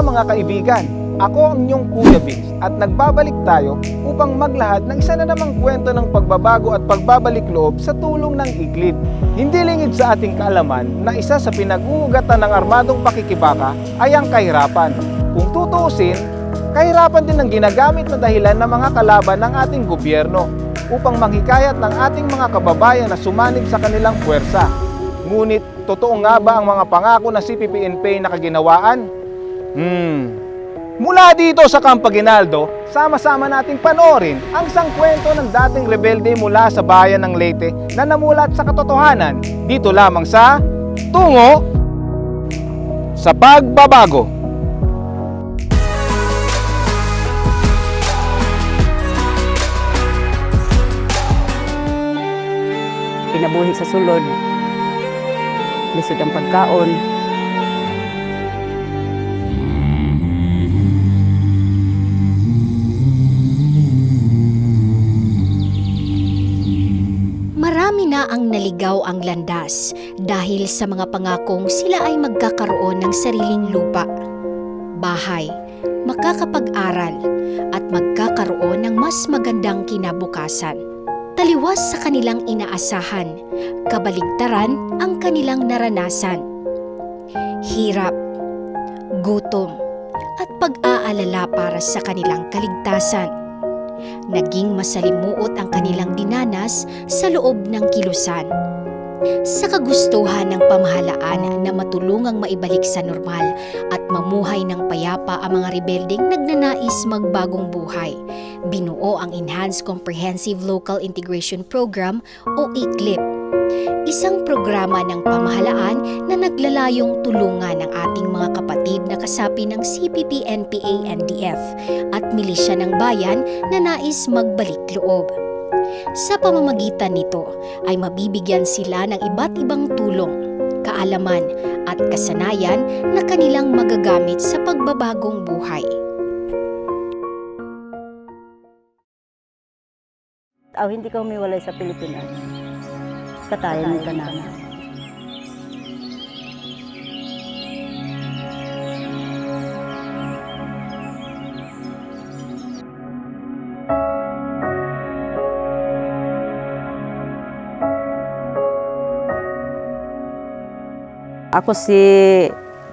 mga kaibigan, ako ang inyong Kuya Vince at nagbabalik tayo upang maglahad ng isa na namang kwento ng pagbabago at pagbabalik loob sa tulong ng iglip. Hindi lingid sa ating kaalaman na isa sa pinag-uugatan ng armadong pakikibaka ay ang kahirapan. Kung tutuusin, kahirapan din ang ginagamit na dahilan ng mga kalaban ng ating gobyerno upang manghikayat ng ating mga kababayan na sumanib sa kanilang puwersa. Ngunit, totoo nga ba ang mga pangako na CPP-NPA na kaginawaan? Hmm, Mula dito sa Campaginaldo, sama-sama nating panoorin ang isang kwento ng dating rebelde mula sa bayan ng Leyte na namulat sa katotohanan dito lamang sa Tungo sa Pagbabago. kinabuhi sa sulod. Lisod ang pagkaon. Ang naligaw ang landas dahil sa mga pangakong sila ay magkakaroon ng sariling lupa, bahay, makakapag-aral at magkakaroon ng mas magandang kinabukasan. Taliwas sa kanilang inaasahan, kabaligtaran ang kanilang naranasan. Hirap, gutom, at pag-aalala para sa kanilang kaligtasan naging masalimuot ang kanilang dinanas sa loob ng kilusan. Sa kagustuhan ng pamahalaan na matulungang maibalik sa normal at mamuhay ng payapa ang mga rebeldeng nagnanais magbagong buhay, binuo ang Enhanced Comprehensive Local Integration Program o ICLIP. Isang programa ng pamahalaan na naglalayong tulungan ang ating mga kapatid na kasapi ng CPP, NPA, NDF at milisya ng bayan na nais magbalik loob. Sa pamamagitan nito ay mabibigyan sila ng iba't ibang tulong, kaalaman at kasanayan na kanilang magagamit sa pagbabagong buhay. Aw, hindi ka humiwalay sa Pilipinas. Katayan ka namin. Ako si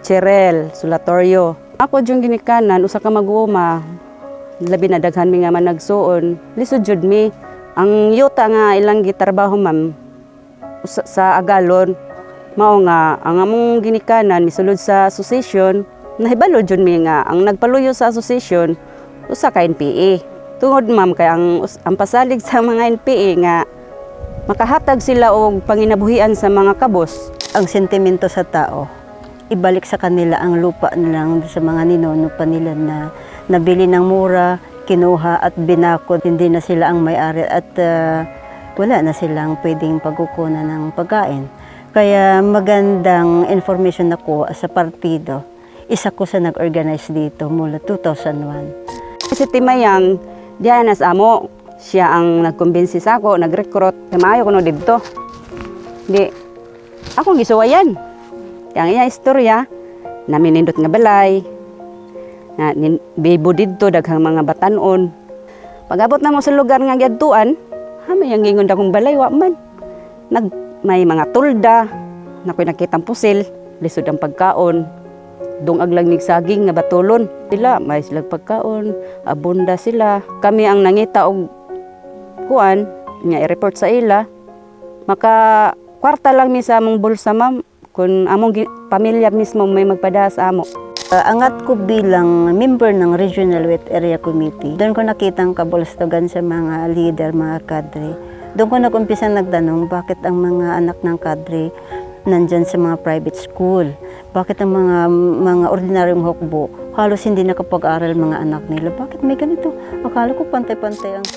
Cherel Sulatorio. Ako yung ginikanan, usa ka mag-uma. Labi na daghan mi nga man nagsuon. Lisod jud mi. Ang yuta nga ilang gitarbaho ma'am usa- sa Agalon. Mao nga ang among ginikanan misulod sa association. Nahibalo jud mi nga ang nagpaluyo sa association usa ka NPA. Tungod ma'am kay ang ang pasalig sa mga NPA nga makahatag sila og panginabuhian sa mga kabos Ang sentimento sa tao, ibalik sa kanila ang lupa nilang sa mga ninuno pa nila na nabili ng mura, kinuha at binakod. Hindi na sila ang may-ari at ah, wala na silang pwedeng pagkukunan ng pagkain. Kaya magandang information ako sa partido. Isa ko sa nag-organize dito mula 2001. Si Timayang, diyan nas amo. Siya ang nagkumbinsi sa ako, nag-recruit. Kamayo ko no dito. Di, ako gisuwayan. Ang iya istorya, namin nindot nga balay. Na, bibo dito, daghang mga batanon. Pag-abot na mo sa lugar nga gyadtuan, hamay ang gingon akong balay, wa man. Nag, may mga tulda, na ko'y nakitang pusil, lisod ang pagkaon, Dung aglang nig saging nga batulon. Sila may sila pagkaon, abunda sila. Kami ang nangita og kuan nya i-report sa ila. Maka kwarta lang mi sa among bulsa ma'am kun among pamilya mismo may magpada sa amo. Uh, angat ko bilang member ng Regional Wet Area Committee. Doon ko nakitang kabulstugan sa mga leader, mga kadre. Doon ko nag-umpisa nagtanong bakit ang mga anak ng kadre nandyan sa mga private school. Bakit ang mga mga ordinaryong hukbo halos hindi nakapag-aral mga anak nila. Bakit may ganito? Akala ko pantay-pantay ang...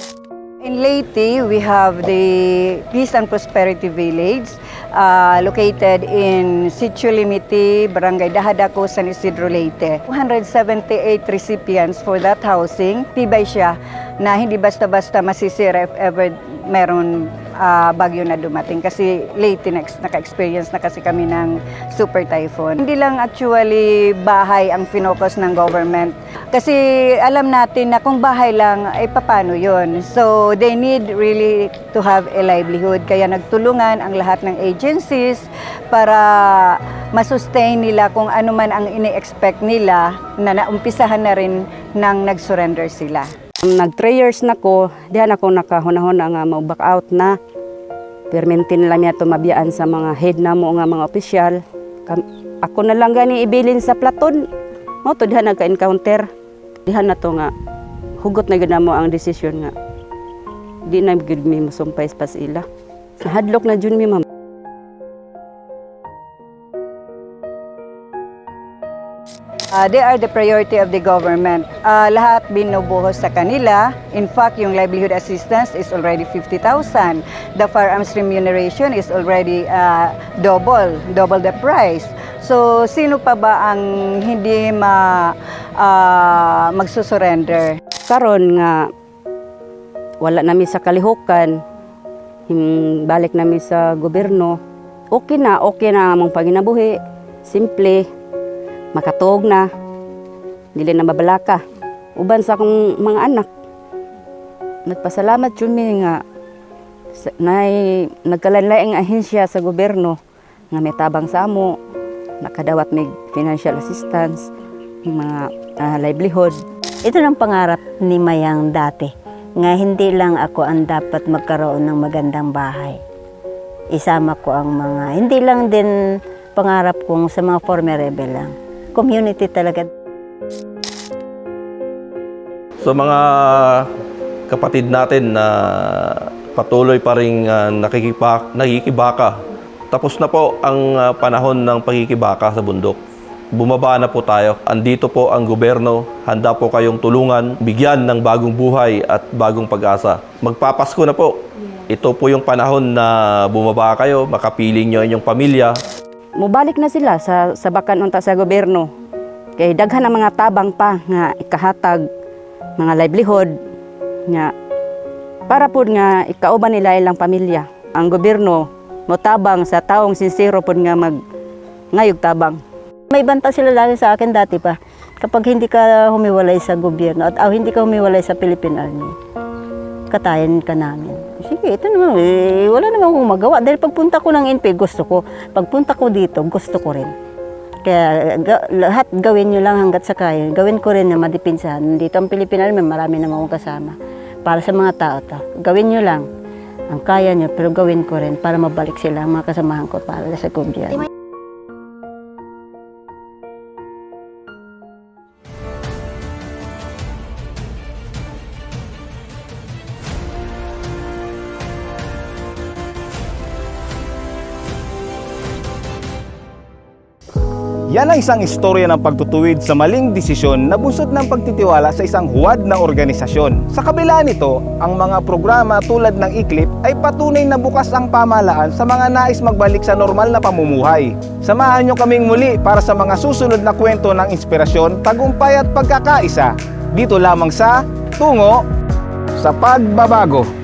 In Leyte, we have the Peace and Prosperity Village uh, located in Sitio Limiti, Barangay Dahadako, San Isidro, Leyte. 278 recipients for that housing. Tibay siya na hindi basta-basta masisira if ever meron ah, bagyo na dumating kasi late next naka-experience na kasi kami ng super typhoon. Hindi lang actually bahay ang finocus ng government kasi alam natin na kung bahay lang ay papano yon. So they need really to have a livelihood kaya nagtulungan ang lahat ng agencies para masustain nila kung ano man ang ini-expect nila na naumpisahan na rin nang nag-surrender sila. Nag 3 years na ko, diyan ako nakahunahon nga mau back out na. Permintin lang niya tumabiyaan sa mga head na mo nga mga opisyal. Ako na lang gani ibilin sa platon. Mo to dihan nagka-encounter. Dihan na to nga hugot na na mo ang desisyon nga. Di na gid mi ila. Sa hadlok na jud mi ma'am. Uh, they are the priority of the government. Uh, lahat binubuhos sa kanila. In fact, yung livelihood assistance is already 50,000. The firearms remuneration is already uh, double, double the price. So, sino pa ba ang hindi ma, uh, magsusurrender? karon nga wala nami sa kalihukan him balik nami sa gobyerno okay na okay na among paginabuhi simple makatuog na. Dili na mabalaka. Uban sa akong mga anak. Nagpasalamat yun mi nga nay nagkalanlaing ahensya sa gobyerno nga may tabang sa amo. Nakadawat mig financial assistance mga ah, livelihood. Ito ang pangarap ni Mayang dati, nga hindi lang ako ang dapat magkaroon ng magandang bahay. Isama ko ang mga, hindi lang din pangarap kong sa mga former rebel lang. Community talaga. So mga kapatid natin na patuloy pa rin nakikipa, nakikibaka. Tapos na po ang ah, panahon ng pagkikibaka sa bundok. Bumaba na po tayo. Andito po ang gobyerno. Handa po kayong tulungan, bigyan ng bagong buhay at bagong pag-asa. Magpapasko na po. Ito po yung panahon na bumaba kayo, makapiling nyo inyong pamilya, mubalik na sila sa sa bakan unta sa gobyerno. Kay daghan ang mga tabang pa nga ikahatag mga livelihood nga para pud nga ikauban nila ilang pamilya. Ang gobyerno motabang sa taong sincero pud nga mag ngayog tabang. May banta sila lagi sa akin dati pa. Kapag hindi ka humiwalay sa gobyerno at ah, hindi ka humiwalay sa Philippine Army, katayan ka namin. Sige, ito naman, eh, wala naman akong magawa. Dahil pagpunta ko ng NP, gusto ko. Pagpunta ko dito, gusto ko rin. Kaya ga- lahat gawin nyo lang hanggat sa kaya. Gawin ko rin na madipinsahan. Dito ang Philippine Army, marami naman akong kasama. Para sa mga tao to. Gawin nyo lang ang kaya nyo, pero gawin ko rin para mabalik sila mga kasamahan ko para sa gobyerno. Yan ang isang istorya ng pagtutuwid sa maling desisyon na bunsod ng pagtitiwala sa isang huwad na organisasyon. Sa kabila nito, ang mga programa tulad ng ICLIP ay patunay na bukas ang pamahalaan sa mga nais magbalik sa normal na pamumuhay. Samahan nyo kaming muli para sa mga susunod na kwento ng inspirasyon, tagumpay at pagkakaisa. Dito lamang sa Tungo sa Pagbabago.